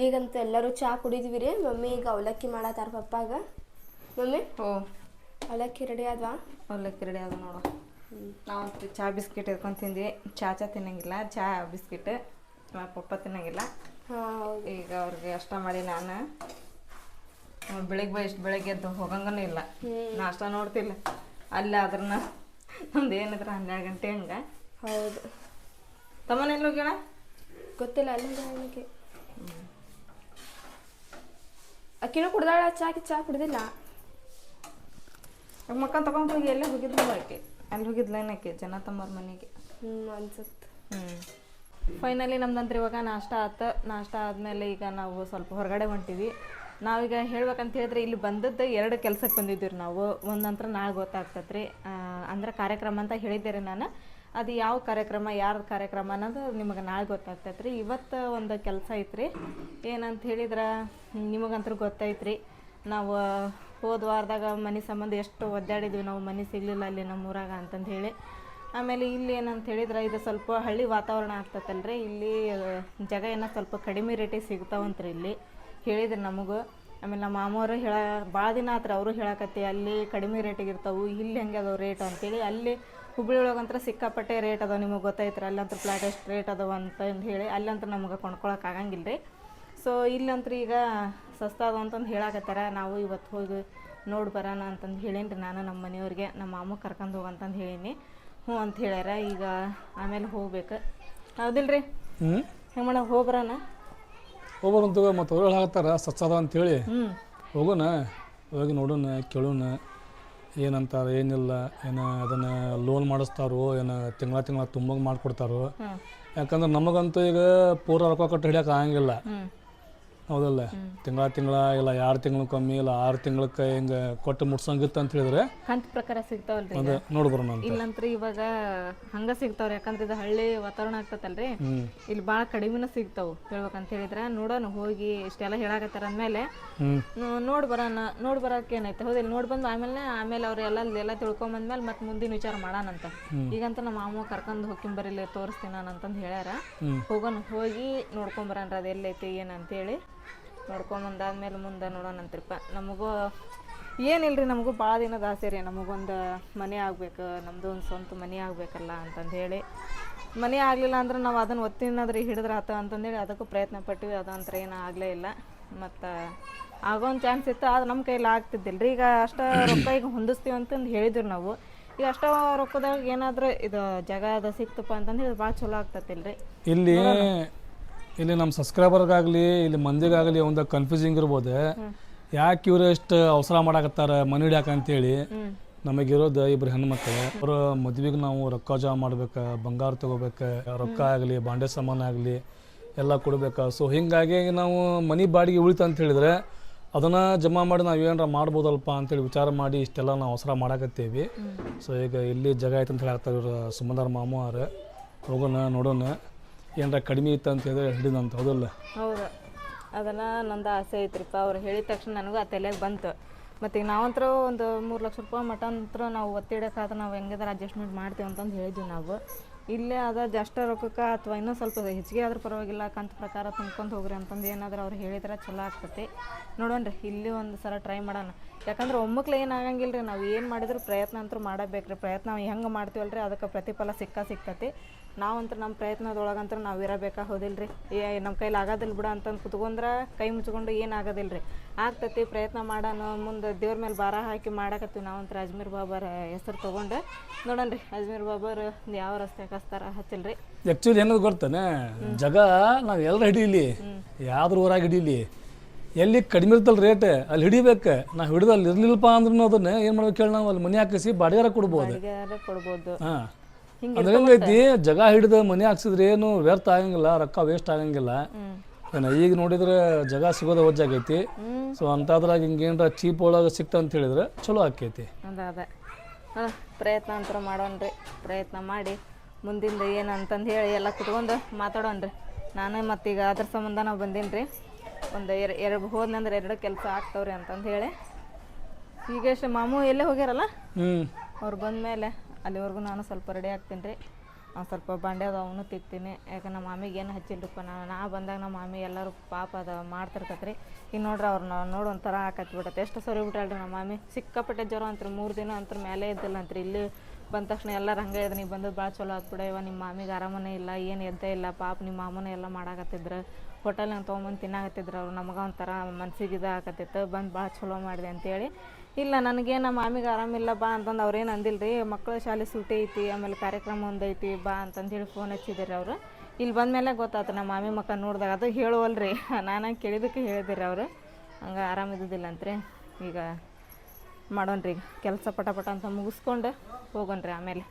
ಈಗಂತೂ ಎಲ್ಲರೂ ಚಾ ಕುಡಿದ್ವಿ ರೀ. ಮಮ್ಮಿ ಈಗ ಅವಲಕ್ಕಿ ಮಾಡತ್ತಾರ ಪಪ್ಪಾಗ. ಮಮ್ಮಿ? ಓ ಅವಲಕ್ಕಿ ರೆಡಿ ಆದ್ವಾ? ಅವಲಕ್ಕಿ ರೆಡಿ ಆದ ನೋಡು. ನಾವು ಚಹಾ ಬಿಸ್ಕಿಟ್ ಇಟ್ಕೊಂಡು ತಿಂದ್ವಿ. ಚಹಾ ಚಾ ತಿನ್ನಂಗಿಲ್ಲ. ಚಹಾ ಬಿಸ್ಕೆಟ್. ಪಪ್ಪ ತಿನ್ನಂಗಿಲ್ಲ. ಈಗ ಅವ್ರಿಗೆ ಅಷ್ಟ ಮಾಡಿ ನಾನು. ಬೆಳಿಗ್ಗೆ ಇಷ್ಟು ಬೆಳಗ್ಗೆ ಎದ್ದು ಹೋಗಂಗನೂ ಇಲ್ಲ. ನಾಷ್ಟ ನೋಡ್ತಿಲ್ಲ. ಅಲ್ಲೇ ಅದ್ರನ್ನ ನಮ್ದು ಏನಿದ್ರೆ ಹನ್ನೆರಡು ಗಂಟೆ ಹಂಗೆ. ಹೌದು. ತಮ್ಮನೆಲ್ಲ ಹೋಗ್ಯಾಳ? ಗೊತ್ತಿಲ್ಲ ಅಲ್ಲಿಂದ ನನಗೆ ಅಕ್ಕಿನೂ ಕುಡ್ದಾಳ ಚಾಕಿ ಚಾ ಕುಡ್ದಿಲ್ಲ. ಮಕ್ಕ ತಗೊಂಡು ಹೋಗಿ ಎಲ್ಲೇ ಹೋಗಿದ್ಲು ಆಕೆ ಅಲ್ಲಿ ಹೋಗಿದ್ಲ ಏನಕ್ಕೆ ಜನ ತಮ್ಮವ್ರ ಮನೆಗೆ. ಹ್ಞೂ ಅನ್ಸುತ್ತೆ. ಹ್ಞೂ ಫೈನಲಿ ನಮ್ದಂದ್ರೆ ಇವಾಗ ನಾಷ್ಟ ಆತ ನಾಷ್ಟ ಆದಮೇಲೆ ಈಗ ನಾವು ಸ್ವಲ್ಪ ಹೊರಗಡೆ ಹೊಂಟಿವಿ. ನಾವೀಗ ಹೇಳ್ಬೇಕಂತ ಹೇಳಿದ್ರೆ ಇಲ್ಲಿ ಬಂದದ್ದು ಎರಡು ಕೆಲ್ಸಕ್ಕೆ ಬಂದಿದ್ದೀವಿ ರೀ ನಾವು ಒಂದಂತ್ರ ನಾಳೆ ಗೊತ್ತಾಗ್ತತ್ರಿ. ಅಂದ್ರೆ ಕಾರ್ಯಕ್ರಮ ಅಂತ ಹೇಳಿದ್ದೆ ನಾನು. ಅದು ಯಾವ ಕಾರ್ಯಕ್ರಮ ಯಾರ ಕಾರ್ಯಕ್ರಮ ಅನ್ನೋದು ನಿಮಗೆ ನಾಳೆ ಗೊತ್ತಾಗ್ತೈತೆ ರೀ ಇವತ್ತು ಒಂದು ಕೆಲಸ ಐತ್ರಿ. ಏನಂತ ಹೇಳಿದ್ರೆ ನಿಮಗಂತೂ ಗೊತ್ತೈತ್ರಿ. ನಾವು, ಹೋದ ವಾರದಾಗ ಮನೆ ಸಂಬಂಧ ಎಷ್ಟು ಒದ್ದಾಡಿದ್ವಿ. ನಾವು ಮನೆ ಸಿಗಲಿಲ್ಲ ಅಲ್ಲಿ ನಮ್ಮ ಊರಾಗ ಅಂತಂದು ಹೇಳಿ. ಆಮೇಲೆ ಇಲ್ಲಿ ಏನಂತ ಹೇಳಿದ್ರೆ, ಇದು ಸ್ವಲ್ಪ ಹಳ್ಳಿ ವಾತಾವರಣ ಆಗ್ತೈತಲ್ರಿ. ಇಲ್ಲಿ, ಜಾಗ ಏನೋ ಸ್ವಲ್ಪ ಕಡಿಮೆ ರೇಟಿಗೆ ಸಿಗ್ತಾವಂತ್ರಿ ಇಲ್ಲಿ. ಹೇಳಿದ್ರು ನಮಗೂ. ಆಮೇಲೆ ನಮ್ಮ ಮಾಮವರು ಹೇಳ ಭಾಳ ದಿನ ಆತ್ರಿ ಅವರು ಹೇಳಕತ್ತಿ, ಅಲ್ಲಿ ಕಡಿಮೆ ರೇಟಿಗೆ ಇರ್ತಾವೆ, ಇಲ್ಲಿ ಹೆಂಗೆ ಅದಾವ ರೇಟ್ ಅಂತೇಳಿ. ಅಲ್ಲಿ ಹುಬ್ಳಿ ಒಳಗಂತ್ರ ಸಿಕ್ಕಾಪಟ್ಟೆ ರೇಟ್ ಅದಾವ. ನಿಮಗೆ ಗೊತ್ತೈತ್ರಿ ಅಲ್ಲಂತ್ರ ಫ್ಲಾಟ್ ಎಷ್ಟು ರೇಟ್ ಅದಾವ ಅಂತಂದು ಹೇಳಿ ಅಲ್ಲಂತ್ರ ನಮಗೆ ಕೊಂಡ್ಕೊಳಕ್ಕೆ ಆಗಂಗಿಲ್ಲ ರೀ ಸೊ ಇಲ್ಲಂತ್ರ ಈಗ ಸಸ್ತ ಅದಾವ ಅಂತಂದು ಹೇಳಾಕತ್ತಾರ. ನಾವು ಇವತ್ತು ಹೋಗಿ ನೋಡಿ ಬರೋಣ ಅಂತಂದು ಹೇಳೀನಿ ನಾನು ನಮ್ಮ ಮನೆಯವ್ರಿಗೆ ನಮ್ಮ ಮಾಮ ಕರ್ಕೊಂಡು ಹೋಗಂತಂದು ಹೇಳೀನಿ. ಹ್ಞೂ ಅಂತ ಹೇಳ್ಯಾರ. ಈಗ ಆಮೇಲೆ ಹೋಗ್ಬೇಕು. ಹೌದಿಲ್ರಿ? ಹ್ಞೂ ಹೆಂಗೆ ಹೋಗ್ಬರಣ ಹೋಗ್ಬರೋಣ ಹೋಗ್ಬರಂತ ಮತ್ತು ಅವ್ರು ಹೇಳಾಕತ್ತಾರ ಅಂತ ಅಂತೇಳಿ. ಹ್ಞೂ ಹೋಗೋಣ ಹೋಗಿ ನೋಡೋಣ ಕೇಳೋಣ. ಏನಂತಾರೆ ಏನಿಲ್ಲ ಏನು ಅದನ್ನು ಲೋನ್ ಮಾಡಿಸ್ತಾರೋ ಏನು ತಿಂಗಳ ತಿಂಗಳ ತುಂಬಂಗೆ ಮಾಡ್ಕೊಡ್ತಾರೋ. ಯಾಕಂದ್ರೆ ನಮಗಂತೂ ಈಗ ಪೂರ ರೊಕ್ಕ ಕಟ್ಟು ಹಿಡಿಯೋಕೆ ಆಗಂಗಿಲ್ಲ. ಹೌದಲ್ಲ? ತಿಂಗಳ ತಿಂಗಳ ಇಲ್ಲ ಎರಡು ತಿಂಗಳು ಕಮ್ಮಿ ಇಲ್ಲ ಆರು ತಿಂಗಳಕ್ಕೆ ಹೆಂಗ ಕೊಟ್ಟು ಮುಟ್ಸಂಗಿತ್ತು ಅಂತ ಹೇಳಿದ್ರೆ ಕಂತ ಪ್ರಕಾರ ಸಿಗ್ತಾವಲ್ರಿ ಅದೇ ಅಂತ. ಇಲ್ಲಂತ್ರ ಇವಾಗ ಹಂಗ ಸಿಗ್ತಾವ್ರಿ ಯಾಕಂದ್ರೆ ಇದು ಹಳ್ಳಿ ವಾತಾವರಣ ಆಗ್ತತಲ್ರಿ. ಇಲ್ಲಿ ಭಾಳ ಕಡಿಮೆನ ಸಿಗ್ತಾವು ಹೇಳ್ಬೇಕಂತ ಹೇಳಿದ್ರ. ನೋಡೋಣ ಹೋಗಿ ಇಷ್ಟೆಲ್ಲ ಹೇಳಾಕತ್ತಾರ ಅಂದ್ಮೇಲೆ ನೋಡ್ ಬರೋಣ ನೋಡಿ ಬರೋಕೆ ಏನೈತೆ ಹೌದಿಲ್ಲ ನೋಡಿ ಬಂದು ಆಮೇಲೆ ಆಮೇಲೆ ಅವ್ರು ಎಲ್ಲ ಎಲ್ಲ ತಿಳ್ಕೊಂಬಂದ್ಮೇಲೆ ಮತ್ತೆ ಮುಂದಿನ ವಿಚಾರ ಮಾಡೋಣಂತ ಈಗಂತ ನಮ್ಮ ಮಾಮ ಕರ್ಕೊಂಡು ಹೋಗಿ ಬರಿಲ್ಲ ತೋರಿಸ್ತೀನಿ ನಾನು ಅಂತಂದು ಹೇಳ್ಯಾರ. ಹೋಗೋಣ ಹೋಗಿ ನೋಡ್ಕೊಂಬರೋಣ ಅದು ಎಲ್ಲೈತಿ ಏನಂತೇಳಿ. ನೋಡ್ಕೊಂಬಂದಾದ್ಮೇಲೆ ಮುಂದೆ ನೋಡೋಣಂತ್ರಿಪ್ಪ ನಮಗೂ ಏನಿಲ್ರಿ ನಮಗೂ ಭಾಳ ದಿನದ ಆಸೆ ರೀ. ನಮಗೊಂದು ಮನೆ ಆಗ್ಬೇಕು ನಮ್ಮದು ಒಂದು ಸ್ವಂತ ಮನೆ ಆಗ್ಬೇಕಲ್ಲ ಅಂತಂದು ಹೇಳಿ ಮನೆ ಆಗಲಿಲ್ಲ ಅಂದ್ರೆ ನಾವು ಅದನ್ನು ಒತ್ತಿನಾದ್ರೆ ಹಿಡಿದ್ರೆ ಆತ ಅಂತಂದೇಳಿ ಅದಕ್ಕೂ ಪ್ರಯತ್ನ ಪಟ್ಟಿವಿ ಅದಂತ್ರ ಏನೂ ಆಗಲೇ ಇಲ್ಲ. ಮತ್ತು ಆಗೋ ಒಂದು ಚಾನ್ಸ್ ಇತ್ತು ಆದ್ರೆ ನಮ್ಮ ಕೈಲಿ ಆಗ್ತಿದ್ದಿಲ್ಲ ರೀ ಈಗ ಅಷ್ಟ ರೊಕ್ಕ ಈಗ ಹೊಂದಿಸ್ತೀವಿ ಅಂತಂದು ಹೇಳಿದ್ರು ನಾವು. ಈಗ ಅಷ್ಟ ರೊಕ್ಕದಾಗ ಏನಾದರೂ ಇದು ಜಾಗ ಅದು ಸಿಕ್ತಪ್ಪ ಅಂತಂದು ಹೇಳಿ ಭಾಳ ಚಲೋ ಆಗ್ತತಿಲ್ಲ ರೀ ಇಲ್ಲಿ ಇಲ್ಲಿ ನಮ್ಮ ಸಬ್ಸ್ಕ್ರೈಬರ್ಗಾಗಲಿ, ಇಲ್ಲಿ ಮಂದಿಗಾಗಲಿ ಒಂದು ಕನ್ಫ್ಯೂಸಿಂಗ್ ಇರ್ಬೋದು. ಯಾಕೆ ಇವ್ರು ಎಷ್ಟು ಅವಸರ ಮಾಡಾಕತ್ತಾರ, ಮನೆ ಹಿಡಿಯಾಕ ಅಂತೇಳಿ. ನಮಗಿರೋದು ಇಬ್ರು ಹೆಣ್ಮಕ್ಳು. ಅವ್ರ ಮದ್ವೆಗೆ ನಾವು ರೊಕ್ಕ ಜಮಾ ಮಾಡ್ಬೇಕು, ಬಂಗಾರ ತಗೋಬೇಕು, ರೊಕ್ಕ ಆಗಲಿ, ಬಾಂಡೆ ಸಾಮಾನು ಆಗಲಿ, ಎಲ್ಲ ಕೊಡ್ಬೇಕು. ಸೊ ಹಿಂಗಾಗಿ ನಾವು ಮನೆ ಬಾಡಿಗೆ ಉಳಿತು ಅಂತ ಹೇಳಿದ್ರೆ, ಅದನ್ನು ಜಮಾ ಮಾಡಿ ನಾವು ಏನಾರ ಮಾಡ್ಬೋದಲ್ಪ ಅಂತೇಳಿ ವಿಚಾರ ಮಾಡಿ ಇಷ್ಟೆಲ್ಲ ನಾವು ಅವಸರ ಮಾಡಾಕತ್ತೇವಿ. ಸೊ ಈಗ ಇಲ್ಲಿ ಜಾಗ ಐತೆ ಅಂತ ಹೇಳಿ ಇವರು ಸುಮಂದರ್ ಮಾಮು ಅವ್ರು. ಹೋಗೋಣ, ನೋಡೋಣ. ಏನಾರ ಕಡಿಮೆ ಇತ್ತು ಅಂತ ಹೇಳಿದ್ರೆ ಹಿಡಿದಂತ, ಹೌದಲ್ಲ? ಹೌದು. ಅದನ್ನು ನಂದು ಆಸೆ ಐತ್ರಿಪ್ಪ. ಅವ್ರು ಹೇಳಿದ ತಕ್ಷಣ ನನಗೂ ಆ ತಲೆಗೆ ಬಂತು. ಮತ್ತು ಈಗ ನಾವಂತ್ರ ಒಂದು ಮೂರು ಲಕ್ಷ ರೂಪಾಯಿ ಮಟ ನಂತರ ನಾವು ಒತ್ತಿಡಕ್ಕಾದ್ರೆ ನಾವು ಹೆಂಗಿದ್ರೆ ಅಡ್ಜಸ್ಟ್ಮೆಂಟ್ ಮಾಡ್ತೀವಿ ಅಂತಂದು ಹೇಳಿದ್ವಿ ನಾವು. ಇಲ್ಲೇ ಅದ ಜಷ್ಟ ರೊಕ್ಕಕ್ಕೆ ಅಥವಾ ಇನ್ನೂ ಸ್ವಲ್ಪ ಹೆಚ್ಚಿಗೆ ಆದ್ರೂ ಪರವಾಗಿಲ್ಲ, ಕಂತು ಪ್ರಕಾರ ತುಂಬ್ಕೊಂಡು ಹೋಗ್ರಿ ಅಂತಂದು ಏನಾದರೂ ಅವ್ರು ಹೇಳಿದ್ರೆ ಚಲೋ ಆಗ್ತೈತಿ. ರೀ ಇಲ್ಲಿ ಒಂದು ಸಲ ಟ್ರೈ ಮಾಡೋಣ. ಯಾಕಂದ್ರೆ ಒಮ್ಮಕ್ಳು ಏನು ಆಗಂಗಿಲ್ಲ ರೀ ನಾವು ಏನು ಮಾಡಿದ್ರು ಪ್ರಯತ್ನ ಅಂತೂ ಮಾಡಬೇಕು ರೀ ಪ್ರಯತ್ನ ಹೆಂಗೆ ಮಾಡ್ತೀವಲ್ರಿ, ಅದಕ್ಕೆ ಪ್ರತಿಫಲ ಸಿಕ್ಕ ಸಿಗ್ತತಿ ನಾವಂತೂ ನಮ್ಮ ಪ್ರಯತ್ನದೊಳಗಂತೂ ನಾವು ಇರಬೇಕಾ ಹೋದಿಲ್ಲ ರೀ ಏ ನಮ್ಮ ಕೈಲಿ ಆಗೋದಿಲ್ಲ ಬಿಡ ಅಂತಂದು ಕುತ್ಕೊಂಡ್ರೆ ಕೈ ಮುಚ್ಕೊಂಡು ಏನು ಆಗೋದಿಲ್ಲ ರೀ ಆಗ್ತತಿ ಪ್ರಯತ್ನ ಮಾಡೋಣ ಮುಂದೆ ದೇವ್ರ ಮೇಲೆ ಭಾರ ಹಾಕಿ ಮಾಡಕತ್ತೀವಿ ನಾವಂತೂ ಅಜ್ಮೀರ್ ಬಾಬಾರ ಹೆಸರು ತೊಗೊಂಡು ರೀ ಅಜ್ಮೀರ್ ಬಾಬಾರು ಯಾವ ರಸ್ತೆ ಹಚ್ತಾರ ರೀ ಆ್ಯಕ್ಚುಲಿ ಏನದು ಗೊತ್ತಾನೆ? ಜಗ ನಾವು ಎಲ್ಲರ ಹಿಡೀಲಿ ಯಾವ್ದ್ರ ಊರಾಗ ಹಿಡೀಲಿ ಎಲ್ಲಿ ಕಡಿಮೆ ಇರ್ತಲ್ಲ ರೇಟ್ ಅಲ್ಲಿ ಹಿಡಿಬೇಕು ನಾವು ಹಿಡಿದು ಅಲ್ಲಿ ಇರ್ಲಿಲ್ಲಪ್ಪ ಅಂದ್ರೂ ಅದನ್ನ ಏನು ಮಾಡ್ಬೇಕು ಹೇಳಿ ನಾವು ಅಲ್ಲಿ ಮನೆ ಹಾಕಿಸಿ ಬಾಡಿಗಾರ ಕೊಡ್ಬೋದು. ಕೊಡ್ಬೋದು. ಹಾಂ. ಹಿಂಗೆ ಅಂದ್ರೆ ಹೆಂಗೈತಿ? ಜಗ ಹಿಡಿದು ಮನೆ ಹಾಕ್ಸಿದ್ರೆ ಏನು ವ್ಯರ್ಥ ಆಗಂಗಿಲ್ಲ ರೊಕ್ಕ ವೇಸ್ಟ್ ಆಗಂಗಿಲ್ಲ. ಏನ ಈಗ ನೋಡಿದ್ರೆ ಜಗ ಸಿಗೋದ ಒಜ್ಜಾಗೈತಿ ಸೊ ಅಂಥದ್ರಾಗ ಹಿಂಗೇನ್ರ ಚೀಪ್ ಒಳಗೆ ಸಿಕ್ತ ಅಂತ ಹೇಳಿದ್ರೆ ಚಲೋ ಆಕೈತಿ ಅದ ಅದ. ಹಾಂ ಪ್ರಯತ್ನ ಅಂತ ಮಾಡೋಣ್ರಿ. ಪ್ರಯತ್ನ ಮಾಡಿ ಮುಂದಿಂದ ಏನು ಅಂತಂದು ಹೇಳಿ ಎಲ್ಲ ಕುತ್ಕೊಂಡು ಮಾತಾಡೋಣ್ರಿ. ನಾನೇ ಮತ್ತೀಗ ಅದ್ರ ಸಂಬಂಧ ನಾವು ಬಂದೀನಿ ರೀ ಒಂದು ಎರ ಎರಡು ಹೋದ್ನಂದ್ರೆ ಎರಡು ಕೆಲಸ ಆಗ್ತಾವ್ರಿ ಅಂತಂದು ಹೇಳಿ. ಈಗ ಎಷ್ಟು ಮಾಮು ಎಲ್ಲೇ ಹೋಗ್ಯಾರಲ್ಲ? ಹ್ಞೂ ಅವ್ರು ಬಂದಮೇಲೆ ಅಲ್ಲಿವರೆಗೂ ನಾನು ಸ್ವಲ್ಪ ರೆಡಿ ಆಗ್ತೀನಿ ರೀ. ಒಂದು ಸ್ವಲ್ಪ ಬಾಂಡೆ ಅವನು ತಿಕ್ತೀನಿ. ಯಾಕೆ ನಮ್ಮ ಮಾಮಿಗೆ ಏನು ಹಚ್ಚಿಲ್ಲಪ್ಪ ನಾನು. ನಾ ಬಂದಾಗ ನಮ್ಮ ಮಾಮಿ ಎಲ್ಲರೂ ಪಾಪ ಅದು ಮಾಡ್ತಿರ್ತೈತೆ ರೀ ಈಗ ನೋಡ್ರಿ ಅವ್ರನ್ನ ನೋಡಿ ಒಂಥರ ಆಕತ್ ಬಿಡತ್ತೆ. ಎಷ್ಟು ಸರಿ ಬಿಟ್ಟಾಳ್ರಿ ನಮ್ಮ ಮಾಮಿ. ಸಿಕ್ಕಾಪಟ್ಟೆ ಜ್ವರ ಅಂತ್ರಿ. ಮೂರು ದಿನ ಅಂತ್ರ ಮೇಲೆ ಇದ್ದಿಲ್ಲ ಅಂತ್ರಿ. ಇಲ್ಲಿ ಬಂದ ತಕ್ಷಣ ಎಲ್ಲರೂ ಹಂಗೆ ಇದ್ ನೀವು ಬಂದದ್ದು ಭಾಳ ಚಲೋ ಆತ್ ಬಿಡ. ಇವ ನಿಮ್ಮ ಮಾಮಿಗೆ ಆರಾಮನೇ ಇಲ್ಲ. ಏನು ಎದ್ದೇ ಇಲ್ಲ. ಪಾಪ ನಿಮ್ಮ ಮಾಮನೇ ಎಲ್ಲ ಮಾಡಾಕತ್ತಿದ್ರು. ಹೋಟೆಲ್ನಾಗ ತೊಗೊಂಬಂದು ತಿನ್ನಾಕತ್ತಿದ್ರು ಅವ್ರು. ನಮಗೆ ಒಂಥರ ಮನ್ಸಿಗೆ ಇದಾಗತ್ತಿತ್ತು ಬಂದು ಭಾಳ ಚಲೋ ಮಾಡಿದೆ ಅಂತೇಳಿ ಇಲ್ಲ ನನಗೆ ನಮ್ಮ ಮಾಮಿಗೆ ಆರಾಮಿಲ್ಲ ಬಾ ಅಂತಂದು ಅವ್ರೇನು ಅಂದಿಲ್ಲ ರೀ ಮಕ್ಕಳ ಶಾಲೆ ಸೂಟಿ ಐತಿ, ಆಮೇಲೆ ಕಾರ್ಯಕ್ರಮ ಒಂದೈತಿ ಬಾ ಅಂತಂದೇಳಿ ಫೋನ್ ಹಚ್ಚಿದ್ದೀರಿ ಅವರು. ಇಲ್ಲಿ ಬಂದಮೇಲೆ ಗೊತ್ತಾಯ್ತು ನಮ್ಮ ಮಾಮಿ ಮಕ್ಕ ನೋಡಿದಾಗ ಅದು ಹೇಳುವಲ್ರಿ. ನಾನು ಕೇಳಿದಕ್ಕೆ ಹೇಳಿದಿರಿ ಅವರು. ಹಂಗೆ ಆರಾಮಿದ್ದಿಲ್ಲ ಅಂತ್ರಿ ಈಗ ಮಾಡೋಣ ರೀ ಕೆಲಸ ಪಟ ಪಟ ಅಂತ ಮುಗಿಸ್ಕೊಂಡು ರೀ ಆಮೇಲೆ.